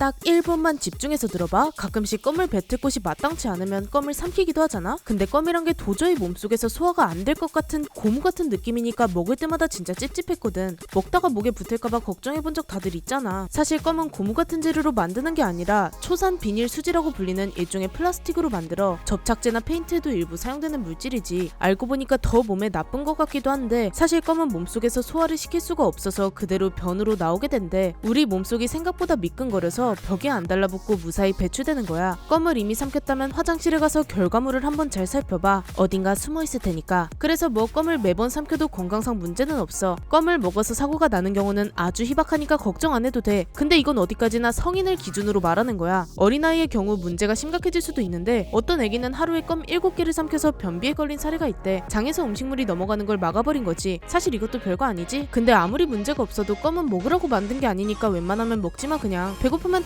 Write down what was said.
딱 1분만 집중해서 들어봐. 가끔씩 껌을 뱉을 곳이 마땅치 않으면 껌을 삼키기도 하잖아. 근데 껌이란 게 도저히 몸속에서 소화가 안 될 것 같은 고무 같은 느낌이니까 먹을 때마다 진짜 찝찝했거든. 먹다가 목에 붙을까봐 걱정해본 적 다들 있잖아. 사실 껌은 고무 같은 재료로 만드는 게 아니라 초산 비닐 수지라고 불리는 일종의 플라스틱으로 만들어 접착제나 페인트에도 일부 사용되는 물질이지. 알고 보니까 더 몸에 나쁜 것 같기도 한데 사실 껌은 몸속에서 소화를 시킬 수가 없어서 그대로 변으로 나오게 된대. 우리 몸속이 생각보다 미끈거려서 벽에 안 달라붙고 무사히 배출되는 거야. 껌을 이미 삼켰다면 화장실에 가서 결과물을 한번 잘 살펴봐. 어딘가 숨어 있을 테니까. 그래서 뭐 껌을 매번 삼켜도 건강상 문제는 없어. 껌을 먹어서 사고가 나는 경우는 아주 희박하니까 걱정 안 해도 돼. 근데 이건 어디까지나 성인을 기준으로 말하는 거야. 어린아이의 경우 문제가 심각해질 수도 있는데 어떤 애기는 하루에 껌 7개를 삼켜서 변비에 걸린 사례가 있대. 장에서 음식물이 넘어가는 걸 막아버린 거지. 사실 이것도 별거 아니지. 근데 아무리 문제가 없어도 껌은 먹으라고 만든 게 아니니까 웬만하면 먹지 마 그냥. 배고프면